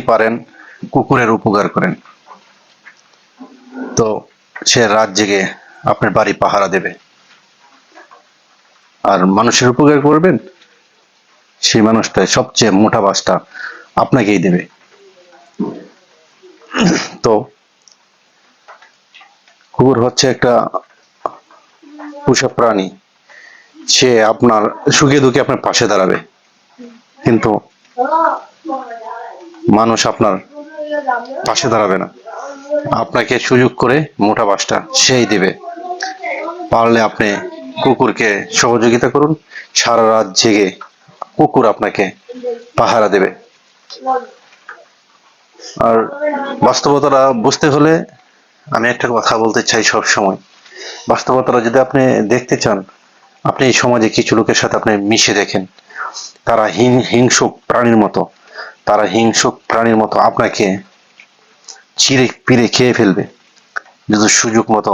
পারেন? কুকুরের উপকার করেন। তো সে রাত জেগে আপনার বাড়ি পাহারা দেবে। আর মানুষের উপকার করবেন? সেই মানুষটা সবচেয়ে মোটা বাসটা আপনাকেই দেবে। তো কুকুর হচ্ছে একটা পোষা প্রাণী। সে আপনার সুখে দুঃখে আপনার পাশে দাঁড়াবে। কিন্তু মানুষ আপনার পাশে দাঁড়াবে না। আপনাকে সুযোগ করে মোটা বাসটা সেই দেবে। পারলে আপনি কুকুরকে সহযোগিতা করুন। সারা রাত জেগে কুকুর আপনাকে পাহারা দেবে। আর বাস্তবতাটা বুঝতে হলে আমি একটা কথা বলতে চাই সব সময়। বাস্তবতাটা যদি আপনি দেখতে চান, আপনি এই সমাজে কিছু লোকের সাথে আপনি মিশে দেখেন। তারা হিং, হিংসুক প্রাণীর মতো। তারা হিংসুক প্রাণীর মতো আপনাকে চিরে পিড়ে খেয়ে ফেলবে, যদি সুযোগ মতো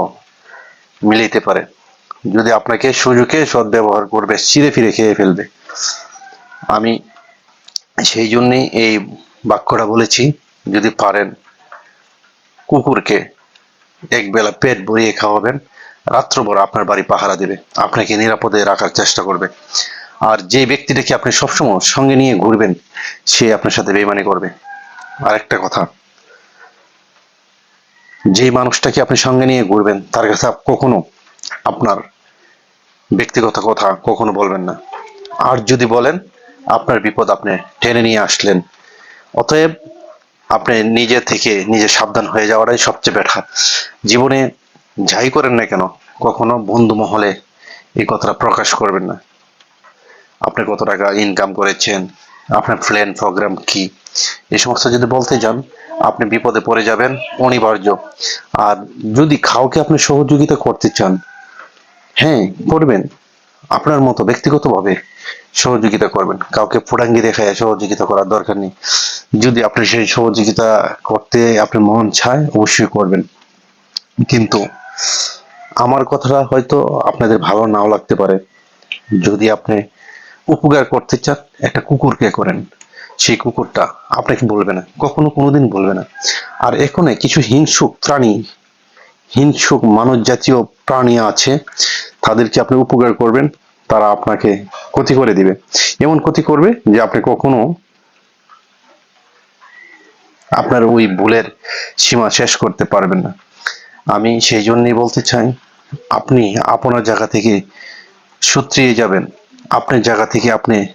মিলাইতে পারে। যদি আপনাকে সুযোগে সদ্ব্যবহার করবে চিরে ফিরে খেয়ে ফেলবে। আমি সেই জন্যই এই বাক্যটা বলেছি, যদি পারেন কুকুরকে এক বেলা পেট ভরিয়ে খাওয়াবেন, রাত্রভর আপনার বাড়ি পাহারা দেবে, আপনাকে নিরাপদে রাখার চেষ্টা করবে। আর যে ব্যক্তিটাকে আপনি সবসময় সঙ্গে নিয়ে ঘুরবেন, সে আপনার সাথে বেমানি করবে। আরেকটা কথা, যে মানুষটাকে আপনি সঙ্গে নিয়ে ঘুরবেন, তার কাছে কখনো আপনার ব্যক্তিগত কথা কখনো বলবেন না। আর যদি বলেন, আপনার বিপদ আপনি টেনে নিয়ে আসলেন। অতএব আপনি নিজে থেকে নিজে সাবধান হয়ে যাওয়াটাই সবচেয়ে বেটার জীবনে যাই করেন না কেন, কখনো বন্ধু মহলে এই কথাটা প্রকাশ করবেন না। আপনি কত টাকা ইনকাম করেছেন, আপনার প্ল্যান প্রোগ্রাম কি? এই সমস্ত যদি বলতে যান, আপনি বিপদে পড়ে যাবেন, অনিবার্য। আর যদি কাউকে আপনি সহযোগিতা করতে চান হ্যাঁ করবেন। আপনার মতো ব্যক্তিগতভাবে সহযোগিতা করবেন। কাউকে ফুটাঙ্গি দেখায় সহযোগিতা করার দরকার নেই। যদি আপনি সেই সহযোগিতা করতে আপনি মন চায়, অবশ্যই করবেন। কিন্তু আমার কথাটা হয়তো আপনাদের ভালো নাও লাগতে পারে। যদি আপনি উপকার করতে চান, একটা কুকুরকে করেন। সেই কুকুরটা আপনাকে বলবে না, কখনো কোনোদিন বলবে না। আর এখানে কিছু হিংসুক প্রাণী, হিংসুক মানব জাতীয় প্রাণী আছে, তাদেরকে আপনি উপকার করবেন, তারা আপনাকে ক্ষতি করে দিবে। এমন ক্ষতি করবে যে আপনি কখনো আপনার ওই ভুলের সীমা শেষ করতে পারবেন না। আমি সেই জন্যই বলতে চাই, আপনি আপনার জায়গা থেকে সুত্রিয়ে যাবেন। আপনার জায়গা থেকে আপনি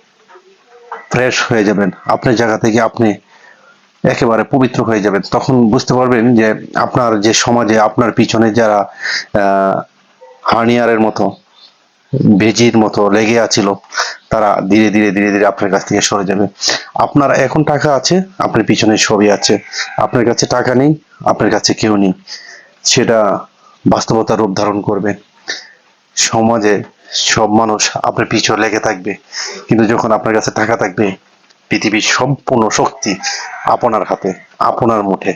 ফ্রেশ হয়ে যাবেন। আপনার জায়গা থেকে আপনি একেবারে পবিত্র হয়ে যাবেন। তখন বুঝতে পারবেন যে আপনার যে সমাজে, আপনার পিছনে যারা, আহ হার্নিয়ারের মতো বেজির মতো লেগে আছিল, তারা ধীরে ধীরে ধীরে ধীরে আপনার কাছ থেকে সরে যাবে। আপনার এখন টাকা আছে, আপনার পিছনে সবই আছে। আপনার কাছে টাকা নেই, আপনার কাছে কেউ নেই। সেটা বাস্তবতা রূপ ধারণ করবে। সমাজে সব মানুষ আপনার পিছনে লেগে থাকবে। কিন্তু যখন আপনার কাছে টাকা থাকবে, পৃথিবীর সম্পূর্ণ শক্তি আপনার হাতে, আপনার মুঠে